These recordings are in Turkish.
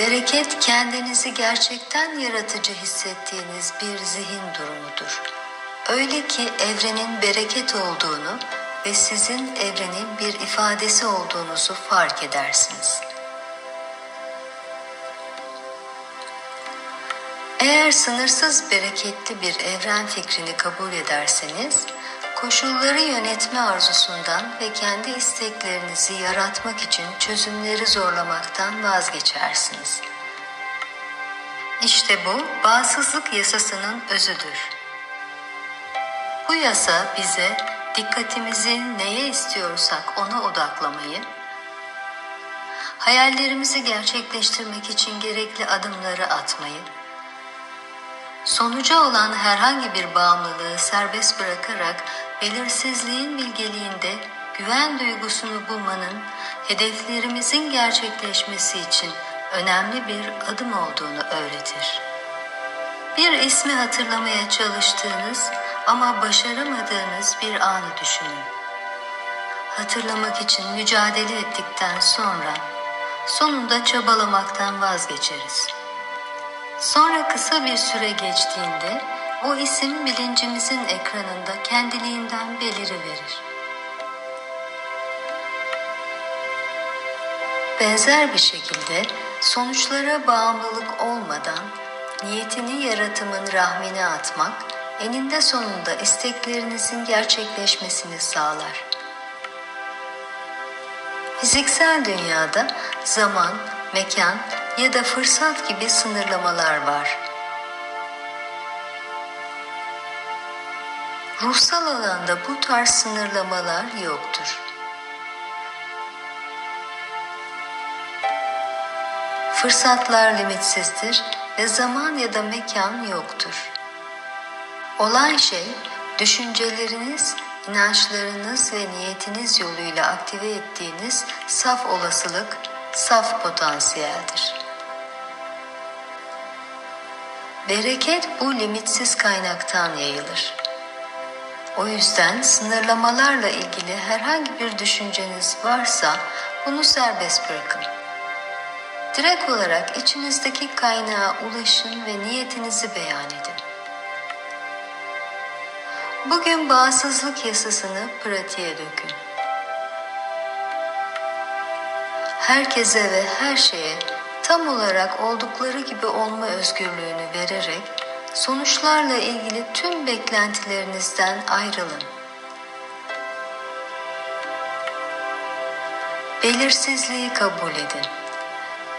Bereket kendinizi gerçekten yaratıcı hissettiğiniz bir zihin durumudur. Öyle ki evrenin bereket olduğunu ve sizin evrenin bir ifadesi olduğunuzu fark edersiniz. Eğer sınırsız bereketli bir evren fikrini kabul ederseniz, koşulları yönetme arzusundan ve kendi isteklerinizi yaratmak için çözümleri zorlamaktan vazgeçersiniz. İşte bu bağımsızlık yasasının özüdür. Bu yasa bize dikkatimizi neye istiyorsak ona odaklamayı, hayallerimizi gerçekleştirmek için gerekli adımları atmayı, sonuca olan herhangi bir bağımlılığı serbest bırakarak belirsizliğin bilgeliğinde güven duygusunu bulmanın hedeflerimizin gerçekleşmesi için önemli bir adım olduğunu öğretir. Bir ismi hatırlamaya çalıştığınız ama başaramadığınız bir anı düşünün. Hatırlamak için mücadele ettikten sonra sonunda çabalamaktan vazgeçeriz. Sonra kısa bir süre geçtiğinde o isim bilincimizin ekranında kendiliğinden beliriverir. Benzer bir şekilde sonuçlara bağımlılık olmadan niyetini yaratımın rahmine atmak eninde sonunda isteklerinizin gerçekleşmesini sağlar. Fiziksel dünyada zaman, mekan ya da fırsat gibi sınırlamalar var. Ruhsal alanda bu tarz sınırlamalar yoktur. Fırsatlar limitsizdir ve zaman ya da mekan yoktur. Olan şey düşünceleriniz, inançlarınız ve niyetiniz yoluyla aktive ettiğiniz saf olasılık, saf potansiyeldir. Bereket bu limitsiz kaynaktan yayılır. O yüzden sınırlamalarla ilgili herhangi bir düşünceniz varsa bunu serbest bırakın. Direkt olarak içinizdeki kaynağa ulaşın ve niyetinizi beyan edin. Bugün bağımsızlık yasasını pratiğe dökün. Herkese ve her şeye tam olarak oldukları gibi olma özgürlüğünü vererek sonuçlarla ilgili tüm beklentilerinizden ayrılın. Belirsizliği kabul edin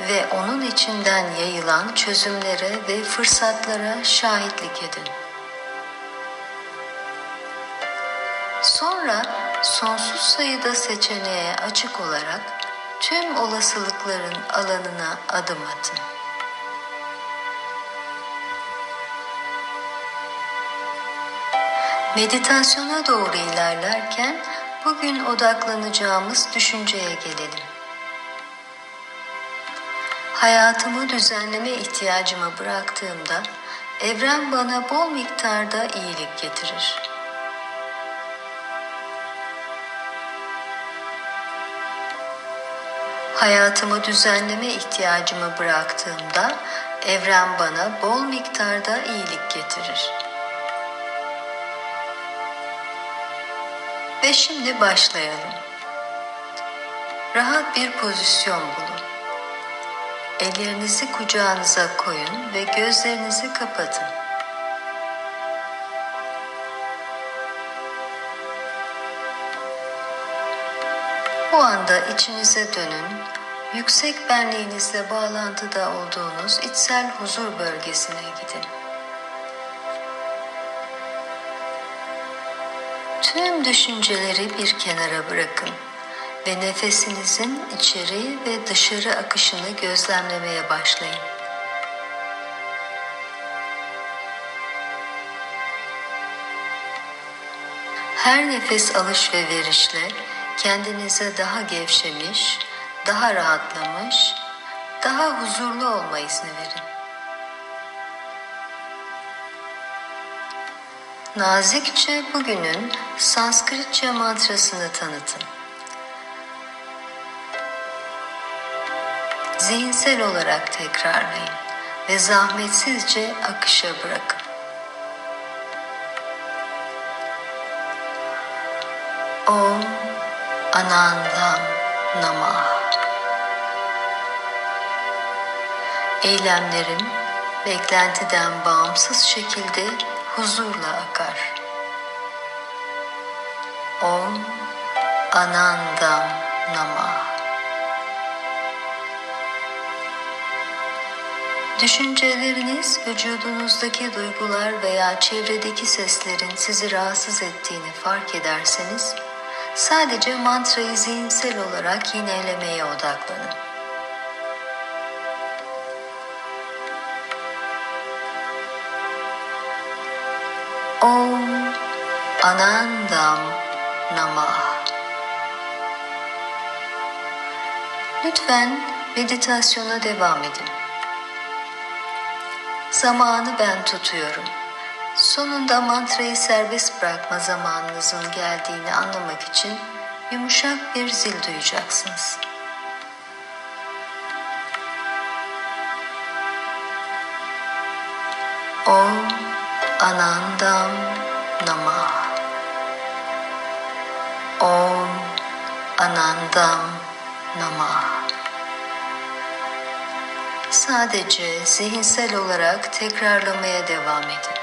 ve onun içinden yayılan çözümlere ve fırsatlara şahitlik edin. Sonra sonsuz sayıda seçeneğe açık olarak tüm olasılıkların alanına adım atın. Meditasyona doğru ilerlerken bugün odaklanacağımız düşünceye gelelim. Hayatımı düzenleme ihtiyacımı bıraktığımda evren bana bol miktarda iyilik getirir. Hayatımı düzenleme ihtiyacımı bıraktığımda evren bana bol miktarda iyilik getirir. Ve şimdi başlayalım. Rahat bir pozisyon bulun. Ellerinizi kucağınıza koyun ve gözlerinizi kapatın. Bu anda içinize dönün, yüksek benliğinizle bağlantıda olduğunuz içsel huzur bölgesine gidin. Tüm düşünceleri bir kenara bırakın ve nefesinizin içeri ve dışarı akışını gözlemlemeye başlayın. Her nefes alış ve verişle kendinize daha gevşemiş, daha rahatlamış, daha huzurlu olma izni verin. Nazikçe bugünün Sanskritçe mantrasını tanıtın. zihinsel olarak tekrarlayın ve zahmetsizce akışa bırakın. Om Anandam Namah Eylemlerim beklentiden bağımsız şekilde huzurla akar. Om Anandam Namah Düşünceleriniz, vücudunuzdaki duygular veya çevredeki seslerin sizi rahatsız ettiğini fark ederseniz, sadece mantrayı zihinsel olarak yinelemeye odaklanın. Om Anandam Namah Lütfen meditasyona devam edin. Zamanı ben tutuyorum. Sonunda mantrayı serbest bırakma zamanınızın geldiğini anlamak için yumuşak bir zil duyacaksınız. Om Anandam Namah Om Anandam Namah Sadece zihinsel olarak tekrarlamaya devam edin.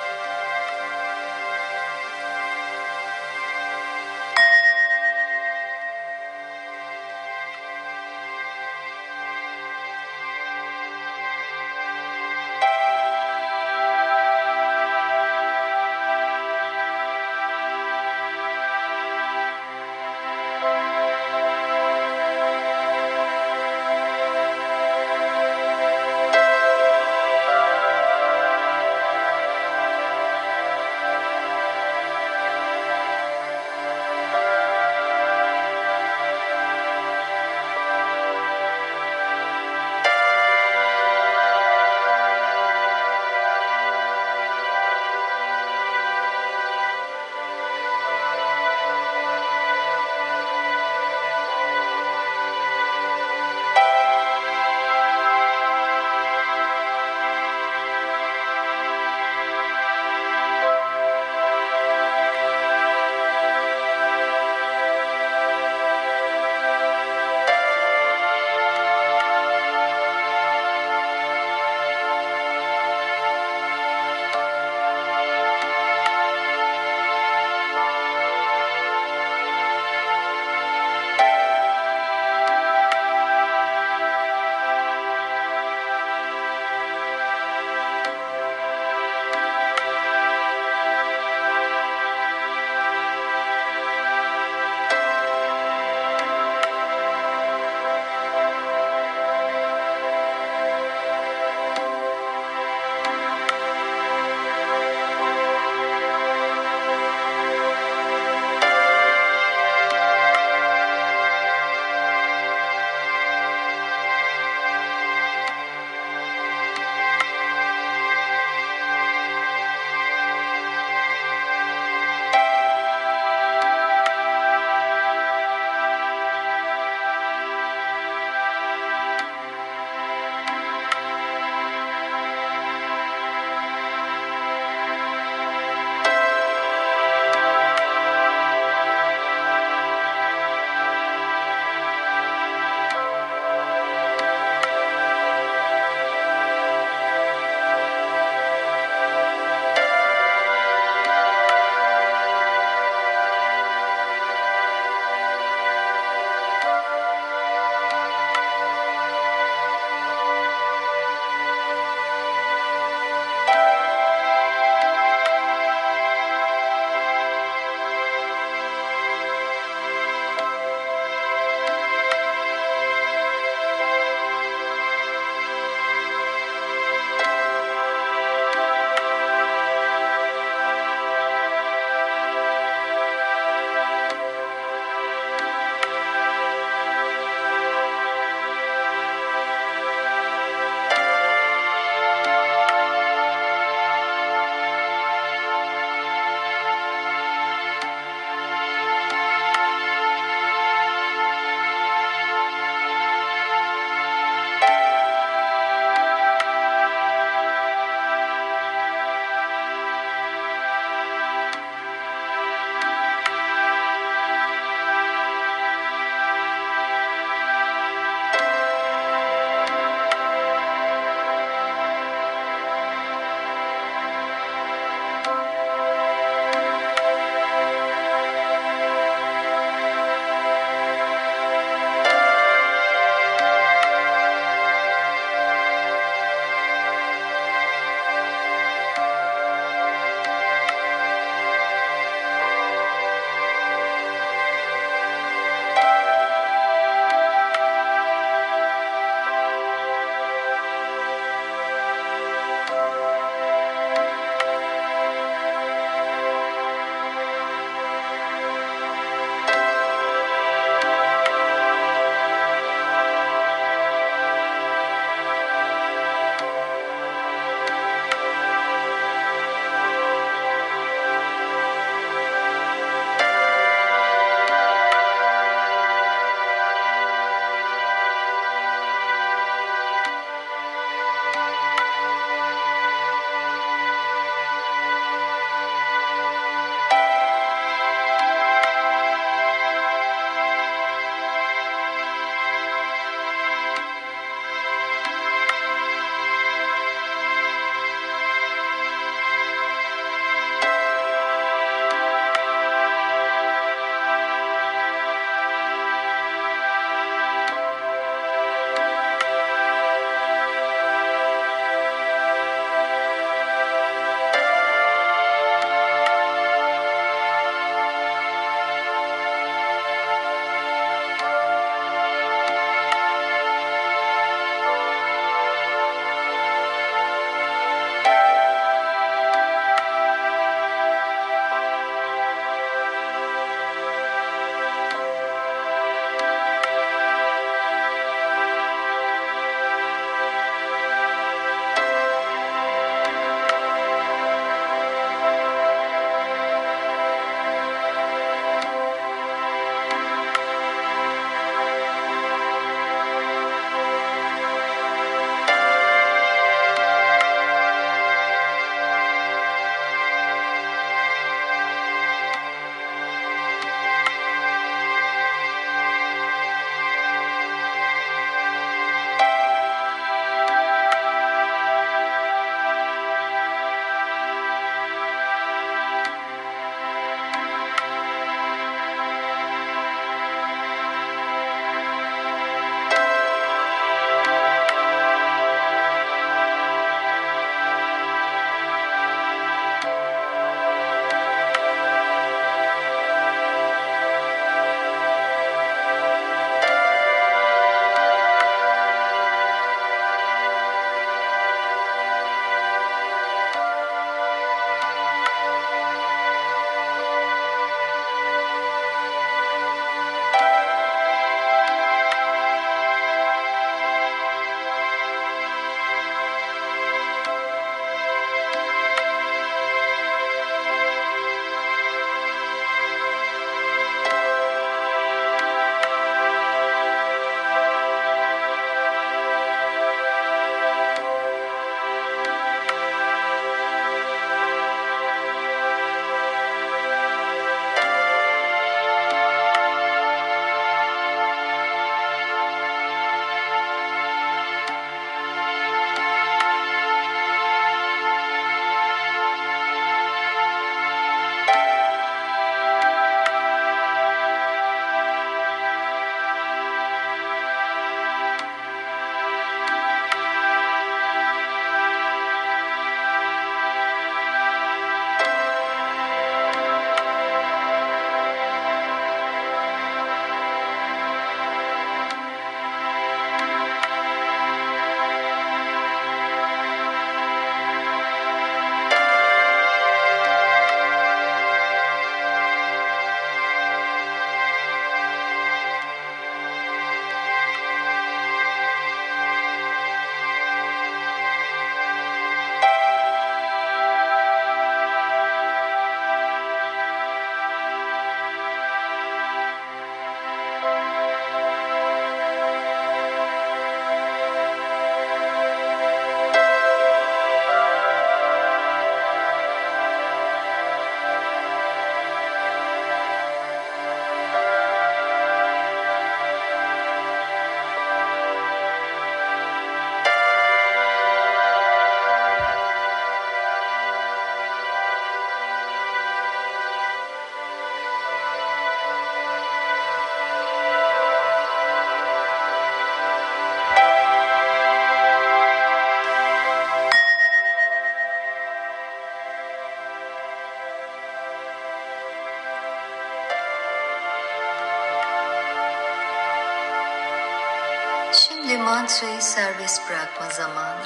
Mantrayı serbest bırakma zamanı.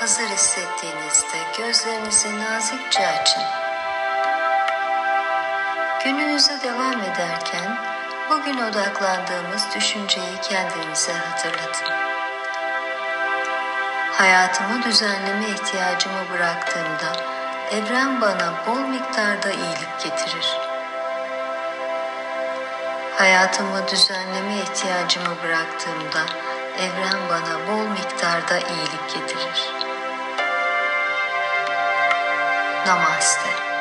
Hazır hissettiğinizde gözlerinizi nazikçe açın. Gününüze devam ederken bugün odaklandığımız düşünceyi kendinize hatırlatın. Hayatımı düzenleme ihtiyacımı bıraktığımda evren bana bol miktarda iyilik getirir. Hayatımı düzenleme ihtiyacımı bıraktığımda evren bana bol miktarda iyilik getirir. Namaste.